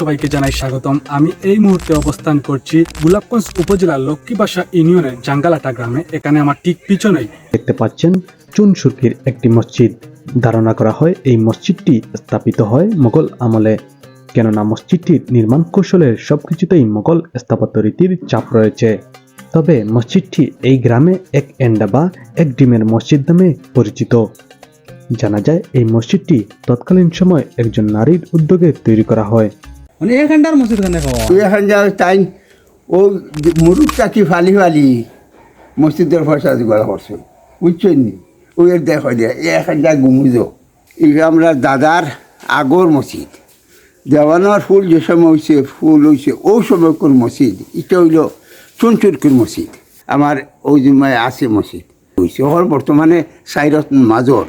সবাইকে জানাই স্বাগতম। আমি এই মুহূর্তে অবস্থান করছি গোলাপগঞ্জ উপজেলার লক্ষ্মীবাসা ইউনিয়নের জাঙ্গালাটা গ্রামে। এখানে আমার ঠিক পিছনেই দেখতে পাচ্ছেন চুন সুরকির একটি মসজিদ। ধারণা করা হয় এই মসজিদটি স্থাপিত হয় মোগল আমলে। কেননা মসজিদটির নির্মাণ কৌশলের সবকিছুতেই মোগল স্থাপত্য রীতির চাপ রয়েছে। তবে মসজিদটি এই গ্রামে এক এন্ডা বা এক ডিমের মসজিদ নামে পরিচিত। জানা যায়, এই মসজিদটি তৎকালীন সময় একজন নারীর উদ্যোগে তৈরি করা হয়। মানে এখানটার মসজিদ খানে খাওয়া? এখন তাই ও মুরুখ চাকি ফালি ফালি, মসজিদের পয়সা গলা করছ বুঝছেন নি? ওই এর দেখো এ এখন যা গুমুজো। এই আমরা দাদার আগর মসজিদ। দেওয়ানোর ফুল যে সময় হয়েছে ফুল হয়েছে ও সময়কর মসজিদ। এটা হইল চুনচুরকির মসজিদ। আমার ওই জন্মায় আছে মসজিদ। হয়েছে ওর বর্তমানে সাইরত মাজর।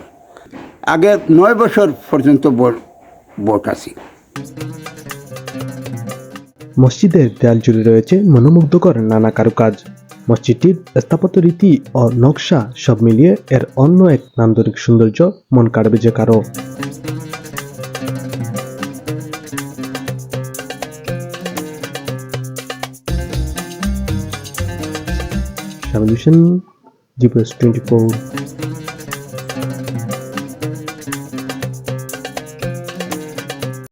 আগে নয় বছর পর্যন্ত বট আছে মসজিদের দেয়াল জুড়ে রয়েছে মনোমুগ্ধকর নানা কারুকাজ। মসজিদটির স্থাপত্য রীতি ও নকশা সব মিলিয়ে এর অন্য এক নান্দনিক সৌন্দর্য মন কাড়বে যে কারও। Twenty four